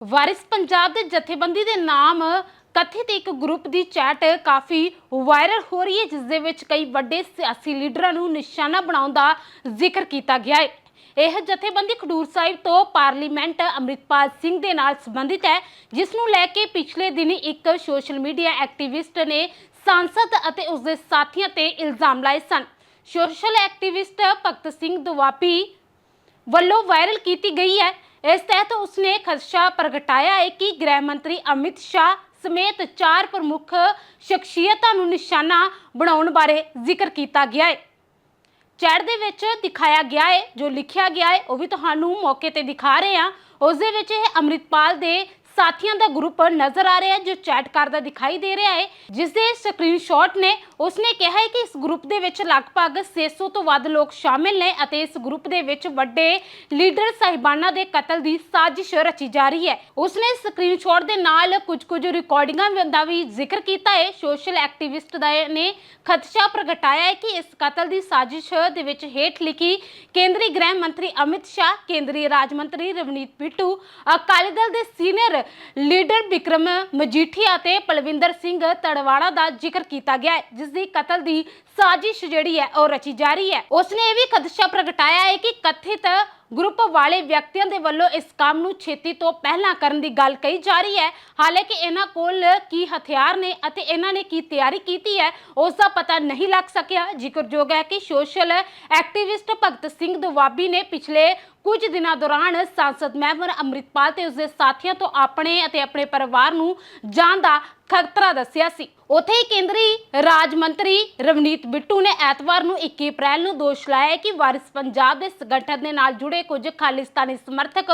ਵਾਰਿਸ ਪੰਜਾਬ ਦੇ ਜਥੇਬੰਦੀ ਦੇ ਨਾਮ ਕਥਿਤ ਇੱਕ ਗਰੁੱਪ ਦੀ ਚੈਟ ਕਾਫੀ ਵਾਇਰਲ ਹੋ ਰਹੀ ਹੈ, ਜਿਸ ਦੇ ਵਿੱਚ ਕਈ ਵੱਡੇ ਸਿਆਸੀ ਲੀਡਰਾਂ ਨੂੰ ਨਿਸ਼ਾਨਾ ਬਣਾਉਣ ਦਾ ਜ਼ਿਕਰ ਕੀਤਾ ਗਿਆ ਹੈ। ਇਹ ਜਥੇਬੰਦੀ ਖਡੂਰ ਸਾਹਿਬ ਤੋਂ ਪਾਰਲੀਮੈਂਟ ਅੰਮ੍ਰਿਤਪਾਲ ਸਿੰਘ ਦੇ ਨਾਲ ਸੰਬੰਧਿਤ ਹੈ, ਜਿਸ ਨੂੰ ਲੈ ਕੇ ਪਿਛਲੇ ਦਿਨੀ ਇੱਕ ਸੋਸ਼ਲ ਮੀਡੀਆ ਐਕਟਿਵਿਸਟ ਨੇ ਸਾਂਸਦ ਅਤੇ ਉਸ ਦੇ ਸਾਥੀਆਂ ਤੇ ਇਲਜ਼ਾਮ ਲਾਏ ਸਨ। ਸੋਸ਼ਲ ਐਕਟਿਵਿਸਟ ਭਗਤ ਸਿੰਘ ਦੁਆਪੀ ਵੱਲੋਂ ਵਾਇਰਲ ਕੀਤੀ ਗਈ ਹੈ। ਇਸ ਤਹਿਤ ਉਸਨੇ ਖਦਸ਼ਾ ਪ੍ਰਗਟਾਇਆ ਹੈ ਕਿ ਗ੍ਰਹਿ ਮੰਤਰੀ ਅਮਿਤ ਸ਼ਾਹ ਸਮੇਤ ਚਾਰ ਪ੍ਰਮੁੱਖ ਸ਼ਖਸੀਅਤਾਂ ਨੂੰ ਨਿਸ਼ਾਨਾ ਬਣਾਉਣ ਬਾਰੇ ਜ਼ਿਕਰ ਕੀਤਾ ਗਿਆ ਹੈ। ਚੈਟ ਦੇ ਵਿੱਚ ਦਿਖਾਇਆ ਗਿਆ ਹੈ, ਜੋ ਲਿਖਿਆ ਗਿਆ ਹੈ, ਉਹ ਵੀ ਤੁਹਾਨੂੰ ਮੌਕੇ ਤੇ ਦਿਖਾ ਰਹੇ ਹਾਂ। ਉਸ ਦੇ ਵਿੱਚ ਇਹ ਅੰਮ੍ਰਿਤਪਾਲ ਦੇ ਸਾਥੀਆਂ ਦਾ ਗਰੁੱਪ ਨਜ਼ਰ ਆ ਰਿਹਾ ਹੈ, ਜੋ ਚੈਟ ਕਰਦਾ ਦਿਖਾਈ ਦੇ ਰਿਹਾ ਹੈ ਜਿਸ ਦੇ ਸਕਰੀਨਸ਼ਾਟ ਨੇ ਉਸਨੇ ਕਿਹਾ ਹੈ ਕਿ ਇਸ ਗਰੁੱਪ ਦੇ ਵਿੱਚ ਲਗਭਗ 600 ਤੋਂ ਵੱਧ ਲੋਕ ਸ਼ਾਮਿਲ ਨੇ ਅਤੇ ਇਸ ਗਰੁੱਪ ਦੇ ਵਿੱਚ ਵੱਡੇ ਲੀਡਰ ਸਾਹਿਬਾਨਾਂ ਦੇ ਕਤਲ ਦੀ ਸਾਜ਼ਿਸ਼ ਰਚੀ ਜਾ ਰਹੀ ਹੈ। ਉਸਨੇ ਸਕਰੀਨਸ਼ਾਟ ਦੇ ਨਾਲ ਕੁਝ ਕੁਝ ਰਿਕਾਰਡਿੰਗਾਂ ਦਾ ਵੀ ਜ਼ਿਕਰ ਕੀਤਾ ਹੈ। ਸੋਸ਼ਲ ਐਕਟਿਵਿਸਟ ਦਾ ਨੇ ਖਦਸ਼ਾ ਪ੍ਰਗਟਾਇਆ ਹੈ ਕਿ ਇਸ ਕਤਲ ਦੀ ਸਾਜ਼ਿਸ਼ ਦੇ ਵਿੱਚ ਹੇਠ ਲਿਖੀ ਕੇਂਦਰੀ ਗ੍ਰਹਿ ਮੰਤਰੀ ਅਮਿਤ ਸ਼ਾਹ, ਕੇਂਦਰੀ ਰਾਜ ਮੰਤਰੀ ਰਵਨੀਤ ਬਿੱਟੂ, ਅਕਾਲੀ ਦਲ ਦੇ ਸੀਨੀਅਰ ਲੀਡਰ ਵਿਕਰਮ ਮਜੀਠੀਆ ਅਤੇ ਪਲਵਿੰਦਰ ਸਿੰਘ ਤੜਵਾੜਾ ਦਾ ਜ਼ਿਕਰ ਕੀਤਾ ਗਿਆ ਹੈ ਜਿਸ ਦੀ ਕਤਲ ਦੀ ਸਾਜ਼ਿਸ਼ ਜਿਹੜੀ ਹੈ ਉਹ ਰਚੀ ਜਾ ਰਹੀ ਹੈ। ਉਸਨੇ ਇਹ ਵੀ ਖਦਸ਼ਾ ਪ੍ਰਗਟਾਇਆ ਹੈ ਕਿ ਕਥਿਤ ਗਰੁੱਪ ਵਾਲੇ ਵਿਅਕਤੀਆਂ ਦੇ ਵੱਲੋਂ ਇਸ ਕੰਮ ਨੂੰ ਛੇਤੀ ਤੋਂ ਪਹਿਲਾਂ ਕਰਨ ਦੀ ਗੱਲ ਕਹੀ ਜਾ ਰਹੀ ਹੈ। ਹਾਲਾਂਕਿ ਇਹਨਾਂ ਕੋਲ ਕੀ ਹਥਿਆਰ ਨੇ ਅਤੇ ਇਹਨਾਂ ਨੇ ਕੀ ਤਿਆਰੀ ਕੀਤੀ ਹੈ, ਉਸ ਦਾ ਪਤਾ ਨਹੀਂ ਲੱਗ ਸਕਿਆ। ਜ਼ਿਕਰਯੋਗ ਹੈ ਕਿ ਸੋਸ਼ਲ ਐਕਟਿਵਿਸਟ ਭਗਤ ਸਿੰਘ ਦੁਆਬੀ ਨੇ ਪਿਛਲੇ ਕੁਝ ਦਿਨਾਂ ਦੌਰਾਨ ਸੰਸਦ ਮੈਂਬਰ ਅੰਮ੍ਰਿਤਪਾਲ ਤੇ ਉਸਦੇ ਸਾਥੀਆਂ ਤੋਂ ਆਪਣੇ ਅਤੇ ਆਪਣੇ ਪਰਿਵਾਰ ਨੂੰ ਜਾਣ ਦਾ ਖਤਰਾ ਦੱਸਿਆ ਸੀ। ਉਥੇ ਹੀ ਕੇਂਦਰੀ ਰਾਜ ਮੰਤਰੀ ਰਵਨੀਤ ਬਿੱਟੂ ਨੇ ਐਤਵਾਰ ਨੂੰ 21 ਅਪ੍ਰੈਲ ਨੂੰ ਦੋਸ਼ ਲਾਇਆ ਕਿ ਵਾਰਿਸ ਪੰਜਾਬ ਦੇ ਸੰਗਠਨ ਦੇ ਨਾਲ ਜੁੜੇ ਕੁਝ ਖਾਲਿਸਤਾਨੀ ਸਮਰਥਕ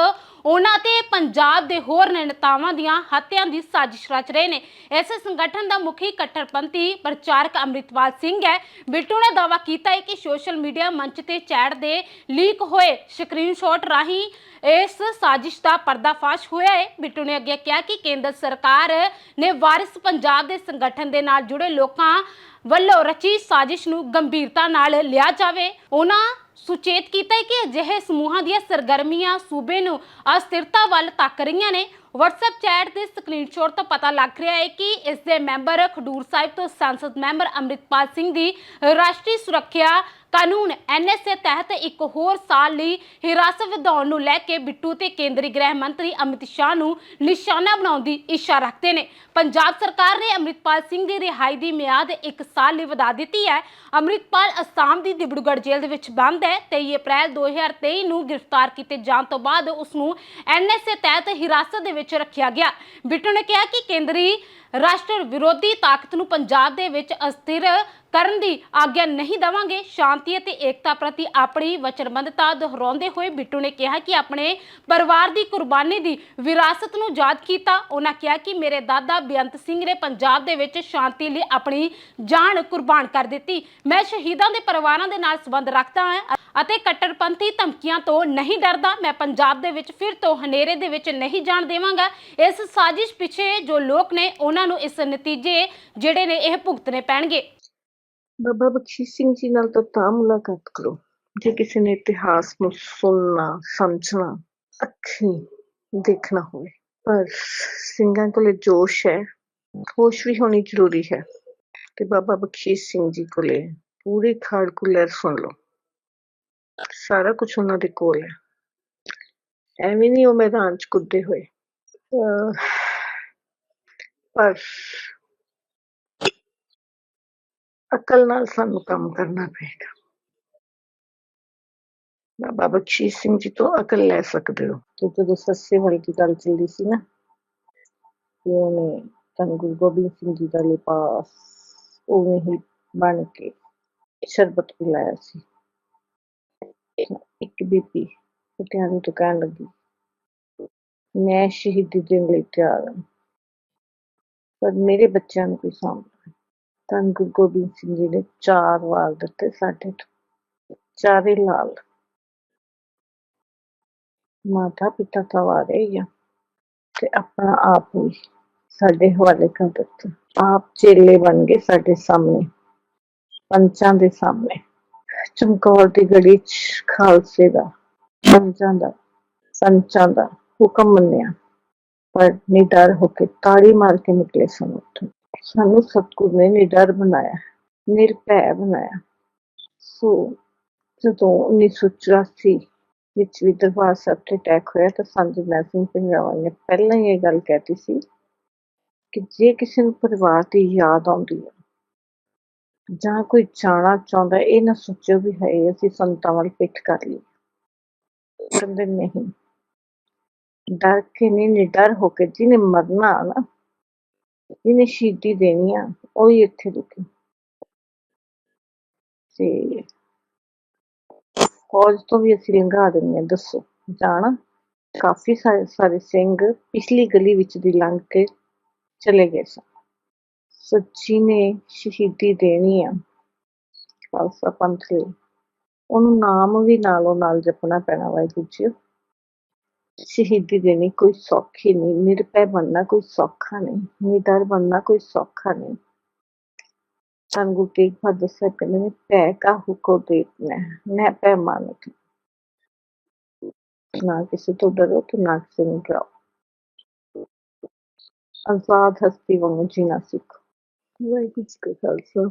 ਉਹਨਾਂ ਤੇ ਪੰਜਾਬ ਦੇ ਹੋਰ ਨੇਤਾਵਾਂ ਦੀਆਂ ਹੱਤਿਆਂ ਦੀ ਸਾਜ਼ਿਸ਼ ਰਚ ਰਹੇ ਨੇ। ਇਸ ਸੰਗਠਨ ਦਾ ਮੁਖੀ ਕੱਟੜਪੰਥੀ ਪ੍ਰਚਾਰਕ ਅੰਮ੍ਰਿਤਪਾਲ ਸਿੰਘ ਹੈ। ਬਿੱਟੂ ਨੇ ਦਾਅਵਾ ਕੀਤਾ ਹੈ ਕਿ ਸੋਸ਼ਲ ਮੀਡੀਆ ਮੰਚ ਤੇ ਚੈਟ ਦੇ ਲੀਕ ਹੋਏ ਸਕਰੀਨਸ਼ਾਟ ਰਾਹੀਂ ਇਸ ਸਾਜ਼ਿਸ਼ ਦਾ ਪਰਦਾਫਾਸ਼ ਹੋਇਆ ਹੈ। ਬਿੱਟੂ ਨੇ ਅੱਗੇ ਕਿਹਾ ਕਿ ਕੇਂਦਰ ਸਰਕਾਰ ਨੇ ਵਾਰਿਸ ਪੰਜਾਬ ਦੇ ਸੰਗਠਨ ਦੇ ਨਾਲ ਜੁੜੇ ਲੋਕਾਂ ਵੱਲੋਂ ਰਚੀ ਸਾਜ਼ਿਸ਼ ਨੂੰ ਗੰਭੀਰਤਾ ਨਾਲ ਲਿਆ ਜਾਵੇ। ਉਹਨਾਂ ਸੁਚੇਤ ਕੀਤਾ ਹੈ ਕਿ ਅਜਿਹੇ ਸਮੂਹਾਂ ਦੀਆਂ ਸਰਗਰਮੀਆਂ ਸੂਬੇ ਨੂੰ ਅਸਥਿਰਤਾ ਵੱਲ ਤੱਕ ਰਹੀਆਂ ਨੇ। WhatsApp ਚੈਟ ਦੇ ਸਕਰੀਨਸ਼ਾਟ ਤੋਂ ਪਤਾ ਲੱਗ ਰਿਹਾ ਹੈ ਕਿ ਇਸ ਦੇ ਮੈਂਬਰ ਖਡੂਰ ਸਾਹਿਬ ਤੋਂ ਸੰਸਦ ਮੈਂਬਰ ਅੰਮ੍ਰਿਤਪਾਲ ਸਿੰਘ ਦੀ ਰਾਸ਼ਟਰੀ ਸੁਰੱਖਿਆ ਕਾਨੂੰਨ ਐਨਐਸਏ ਤਹਿਤ ਇੱਕ ਹੋਰ ਸਾਲ ਲਈ ਹਿਰਾਸਤ ਵਧਾਉਣ ਨੂੰ ਲੈ ਕੇ ਬਿੱਟੂ ਤੇ ਕੇਂਦਰੀ ਗ੍ਰਹਿ ਮੰਤਰੀ ਅਮਿਤ ਸ਼ਾਹ ਨੂੰ ਨਿਸ਼ਾਨਾ ਬਣਾਉਣ ਦੀ ਇੱਛਾ ਰੱਖਦੇ ਨੇ। ਪੰਜਾਬ ਸਰਕਾਰ ਨੇ ਅੰਮ੍ਰਿਤਪਾਲ ਸਿੰਘ ਦੀ ਰਿਹਾਈ ਦੀ ਮਿਆਦ ਇੱਕ ਸਾਲ ਲਈ ਵਧਾ ਦਿੱਤੀ ਹੈ। ਅੰਮ੍ਰਿਤਪਾਲ ਅਸਾਮ ਦੀ ਦਿਬੜੂਗੜ੍ਹ ਜੇਲ੍ਹ ਦੇ ਵਿੱਚ ਬੰਦ ਹੈ। 23 ਅਪ੍ਰੈਲ 2023 ਨੂੰ ਗ੍ਰਿਫਤਾਰ ਕੀਤੇ ਜਾਣ ਤੋਂ ਬਾਅਦ ਉਸ ਨੂੰ ਐਨਐਸਏ ਤਹਿਤ ਹਿਰਾਸਤ ਦੇ ਵਿੱਚ ਰੱਖਿਆ ਗਿਆ। ਬਿੱਟੂ ਨੇ ਕਿਹਾ ਕਿ ਕੇਂਦਰੀ ਰਾਸ਼ਟਰ ਵਿਰੋਧੀ ਤਾਕਤ ਨੂੰ ਪੰਜਾਬ ਦੇ ਵਿੱਚ ਅਸਥਿਰ ਕਰਨ ਦੀ ਆਗਿਆ ਨਹੀਂ ਦੇਵਾਂਗੇ। ਸ਼ਾਂਤੀ ਅਤੇ ਏਕਤਾ ਪ੍ਰਤੀ ਆਪਣੀ ਵਚਨਬੱਧਤਾ ਦੁਹਰਾਉਂਦੇ ਹੋਏ ਬਿੱਟੂ ਨੇ ਕਿਹਾ ਕਿ ਆਪਣੇ ਪਰਿਵਾਰ ਦੀ ਕੁਰਬਾਨੀ ਦੀ ਵਿਰਾਸਤ ਨੂੰ ਯਾਦ ਕੀਤਾ। ਉਹਨਾਂ ਕਿਹਾ ਕਿ ਮੇਰੇ ਦਾਦਾ ਬੇਅੰਤ ਸਿੰਘ ਨੇ ਪੰਜਾਬ ਦੇ ਵਿੱਚ ਸ਼ਾਂਤੀ ਲਈ ਆਪਣੀ ਜਾਨ ਕੁਰਬਾਨ ਕਰ ਦਿੱਤੀ। ਮੈਂ ਸ਼ਹੀਦਾਂ ਦੇ ਪਰਿਵਾਰਾਂ ਦੇ ਨਾਲ ਸੰਬੰਧ ਰੱਖਦਾ ਹਾਂ। ਅਤੇ ਕੱਟੜਪੰਥੀ ਧਮਕੀਆਂ ਤੋਂ ਨਹੀਂ ਡਰਦਾ। ਮੈਂ ਪੰਜਾਬ ਦੇ ਵਿੱਚ ਫਿਰ ਤੋਂ ਹਨੇਰੇ ਦੇ ਵਿੱਚ ਨਹੀਂ ਜਾਣ ਦੇਵਾਂਗਾ। ਇਸ ਸਾਜ਼ਿਸ਼ ਪਿੱਛੇ ਜੋ ਲੋਕ ਨੇ, ਉਹਨਾਂ ਨੂੰ ਇਸ ਨਤੀਜੇ ਜਿਹੜੇ ਨੇ, ਇਹ ਭੁਗਤਣੇ ਪੈਣਗੇ। ਬਾਬਾ ਬਖਸ਼ੀਸ਼ ਸਿੰਘ ਜੀ ਨਾਲ ਤਾਂ ਤਾਂ ਮੁਲਾਕਾਤ ਕਰੋ। ਜੇ ਕਿਸੇ ਨੇ ਇਤਿਹਾਸ ਨੂੰ ਸੁਣਨਾ, ਸਮਝਣਾ, ਅੱਖੀ ਦੇਖਣਾ ਹੋਵੇ। ਪਰ ਸਿੰਘਾਂ ਕੋਲੇ ਜੋਸ਼ ਹੈ, ਹੋਸ਼ ਵੀ ਹੋਣੀ ਜ਼ਰੂਰੀ ਹੈ। ਤੇ ਬਾਬਾ ਬਖਸ਼ੀਸ਼ ਸਿੰਘ ਜੀ ਕੋਲੇ ਪੂਰੀ ਖਾੜ ਕੁਲਰ ਸੁਣ ਲਓ। ਸਾਰਾ ਕੁਛ ਉਹਨਾਂ ਦੇ ਕੋਲ ਹੈ। ਐਵੇਂ ਨਹੀਂ ਉਹ ਮੈਦਾਨ ਚ ਕੁੱਦੇ ਹੋਏ। ਅਹ ਪਰ ਅਕਲ ਨਾਲ ਸਾਨੂੰ ਕੰਮ ਕਰਨਾ ਪਏਗਾ। ਬਾਬਾ ਬਖਸ਼ੀਸ਼ ਸਿੰਘ ਜੀ ਤੋਂ ਅਕਲ ਲੈ ਸਕਦੇ ਹੋ। ਤੇ ਜਦੋਂ ਸੱਸੇ ਵਾਲੀ ਦੀ ਗੱਲ ਚੱਲਦੀ ਸੀ ਨਾ ਕਿ ਉਹਨੇ ਧੰਨ ਗੁਰੂ ਗੋਬਿੰਦ ਸਿੰਘ ਜੀ ਦਾ ਲਿਪਾਸ ਉਵੇਂ ਹੀ ਬਣ ਕੇ ਸ਼ਰਬਤ ਪਿਲਾਇਆ ਸੀ। ਇੱਕ ਬੀਬੀ ਪਟਿਆਲੇ ਤੋਂ ਕਹਿਣ ਲੱਗੀ। ਮੈਂ ਸ਼ਹੀਦੀ ਦੇਣ ਲਈ ਤਿਆਰ ਹਾਂ। ਪਰ ਮੇਰੇ ਬੱਚਿਆਂ ਨੂੰ ਕੋਈ ਸਾਂਭਦਾ ਧੰਨ ਗੁਰੂ ਗੋਬਿੰਦ ਸਿੰਘ ਜੀ ਨੇ ਚਾਰ ਵਾਰ ਦਿੱਤੇ ਸਾਡੇ ਤੋਂ। ਚਾਰੇ ਲਾਲ। ਮਾਤਾ ਪਿਤਾ ਤਾਂ ਵਾਰੇ ਹੀ ਆ। ਤੇ ਆਪਣਾ ਆਪ ਵੀ ਸਾਡੇ ਹਵਾਲੇ ਕਰ ਦਿੱਤਾ। ਆਪ ਚੇਲੇ ਬਣ ਗਏ ਸਾਡੇ ਸਾਹਮਣੇ। ਪੰਚਾਂ ਦੇ ਸਾਹਮਣੇ। ਚਮਕੌਰ ਦੀ ਗੜੀ ਚ ਖਾਲਸੇ ਦਾ ਪੰਚਾਂ ਦਾ ਸੰਚਾਂ ਦਾ ਹੁਕਮ ਮੰਨਿਆ ਪਰ ਨਿਡਰ ਹੋ ਕੇ ਤਾੜੀ ਮਾਰ ਕੇ ਨਿਕਲੇ ਸਨ ਉੱਥੋਂ ਸਾਨੂੰ ਸਤਿਗੁਰ ਨੇ ਨਿਡਰ ਬਣਾਇਆ ਨਿਰਭੈ ਬਣਾਇਆ ਸੋ ਜਦੋਂ 1984 ਵਿੱਚ ਵੀ ਦਰਬਾਰ ਸਾਹਿਬ ਤੇ ਅਟੈਕ ਹੋਇਆ ਤਾਂ ਸੰਤ ਜਰਨੈਲ ਸਿੰਘ ਪੰਜਵਾਂ ਨੇ ਪਹਿਲਾਂ ਹੀ ਇਹ ਗੱਲ ਕਹਿਤੀ ਸੀ ਕਿ ਜੇ ਕਿਸੇ ਨੂੰ ਪਰਿਵਾਰ ਦੀ ਯਾਦ ਆਉਂਦੀ ਹੈ ਜਾਂ ਕੋਈ ਜਾਣਾ ਚਾਹੁੰਦਾ, ਇਹ ਨਾ ਸੋਚੋ ਵੀ ਹੈ ਅਸੀਂ ਸੰਤਾਂ ਵੱਲ ਪਿੱਠ ਕਰ ਲਈ ਕਹਿੰਦੇ ਨਹੀਂ। ਡਰ ਕੇ ਨਹੀਂ, ਨਿਡਰ ਹੋ ਕੇ ਜਿਹਨੇ ਮਰਨਾ ਨਾ, ਜਿਹਨੇ ਸ਼ਹੀਦੀ ਦੇਣੀ ਆ, ਉਹ ਹੀ ਇੱਥੇ ਰੁਕੀ। ਤੇ ਫੌਜ ਤੋਂ ਵੀ ਅਸੀਂ ਲੰਘਾ ਦਿੰਦੇ ਹਾਂ ਦੱਸੋ। ਜਾਣਾ। ਕਾਫੀ ਸਾਰੇ ਸਿੰਘ ਪਿਛਲੀ ਗਲੀ ਵਿੱਚ ਦੀ ਲੰਘ ਕੇ ਚਲੇ ਗਏ ਸਨ। ਸੱਚੀ ਨੇ ਸ਼ਹੀਦੀ ਦੇਣੀ ਆ। ਖਾਲਸਾ ਪੰਥ ਲਈ। ਉਹਨੂੰ ਨਾਮ ਵੀ ਨਾਲੋਂ ਨਾਲ ਜਪਣਾ ਪੈਣਾ ਵਾਹਿਗੁਰੂ ਜੀ। ਸ਼ਹੀਦੀ ਦੇਣੀ ਕੋਈ ਸੌਖੀ ਨਹੀਂ। ਨਿਰਭੈ ਬਣਨਾ ਕੋਈ ਸੌਖਾ ਨਹੀਂ। ਨਿਡਰ ਬਣਨਾ ਕੋਈ ਸੌਖਾ ਨਹੀਂ। ਧੰਨ ਗੁਰੂ ਤੇਗ ਬਹਾਦਰ ਸਾਹਿਬ ਕਹਿੰਦੇ ਨੇ, ਭੈ ਕਾਹੂ ਕੋ ਦੇਖਣਾ ਨਾ ਭੈ ਮਾਨਕ ਨਾ ਕਿਸੇ ਤੋਂ ਡਰੋ ਤੇ ਨਾ ਕਿਸੇ ਨੂੰ ਡਰਾਓ। ਆਜ਼ਾਦ ਹਸਤੀ ਵਾਂਗੂ ਜੀਣਾ ਸਿੱਖੋ। ਵਾਹਿਗੁਰੂ ਜੀ ਕਾ ਖਾਲਸਾ ਵਾਹਿਗੁਰੂ